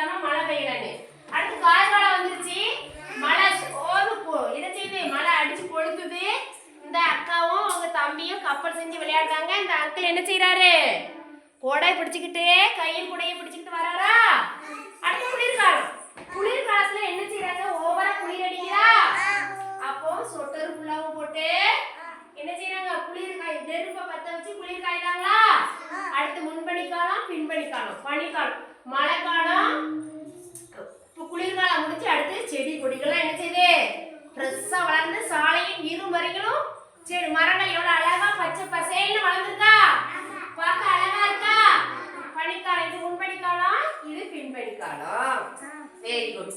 இல்லாம மழை பெய்யலன்னு. அடுத்து கார்காலம் வந்துருச்சு. மழை சோறு போ- இதை செய்து மழை அடிச்சு கொளுத்துது இந்த அக்காவும் அவங்க தம்பியும் கப்பல் செஞ்சு விளையாடுறாங்க. இந்த அங்கிள் என்ன செய்யறாரு கோடை பிடிச்சுக்கிட்டு கையில் குடையை பிடிச்சுக்கிட்டு வராரா? அடுத்து குளிர்காலம். குளிர்காலத்துல என்ன செய்யறாங்க ஓவரா குளிர் அடிக்கிறா அப்போ சொட்டர் ஃபுல்லாவும் போட்டு என்ன செய்யறாங்க குளிர் காய் நெருப்பை பத்த வச்சு குளிர் காய்தாங்களா அடுத்து முன்பணிக்காலம் காலம் பின்பனி காலம் பனிக்காலம் மழைக்காலம் இப்போ குளிர்காலம் முடிச்சு அடுத்து செடி கொடிகள்லாம் என்ன செய்யுது ஃப்ரெஷ்ஷாக வளர்ந்து சாலையின் இரு வரைக்கும் செடி மரங்கள் எவ்வளோ அழகா பச்சை பசேல்னு வளர்ந்துருக்கா? பார்க்க அழகா இருக்கா? பனிக்காலம் இது முன்பனி இது பின்பனி வெரி குட்